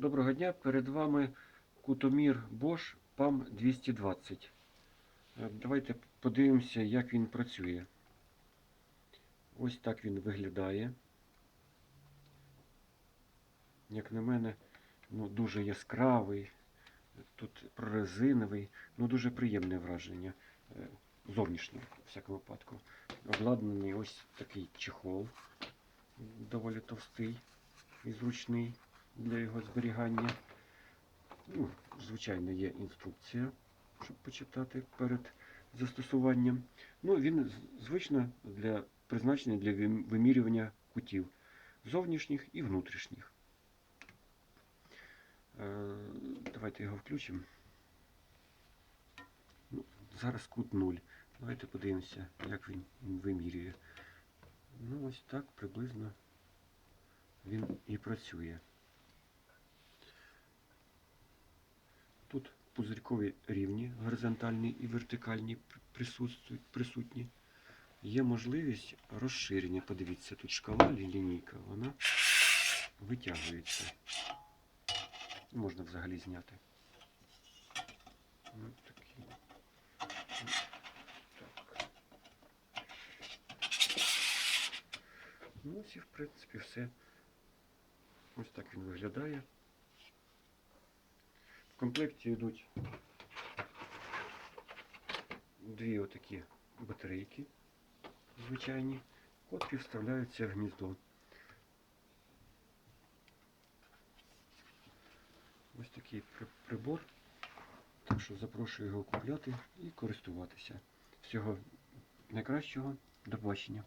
Доброго дня, перед вами кутомір Bosch PAM 220. Е, Давайте подивимося, як він працює. Ось так він виглядає. Як на мене, ну, дуже яскравий, тут прорезиновий, ну дуже приємне враження. е, Зовнішнє, у всякому випадку. Обладнаний ось такий чехол, доволі товстий і зручний для його зберігання. Ну, звичайно, є інструкція, щоб почитати перед застосуванням. Ну, він звично для призначений для вимірювання кутів зовнішніх і внутрішніх. Е, Давайте його включимо. Ну, зараз кут 0. Давайте подивимося, як він, вимірює. Ну, ось так приблизно він і працює. Тут пузирькові рівні, горизонтальні і вертикальні присутні. Є можливість розширення. Подивіться, тут шкала лінійка, вона витягується. Можна взагалі зняти. Ось такі. Так. Ну, ось і в принципі все. Ось так він виглядає. В комплекті йдуть дві отакі батарейки звичайні, котрі вставляються в гніздо. Ось такий при- прибор. Так що запрошую його купляти і користуватися. Всього найкращого. До побачення.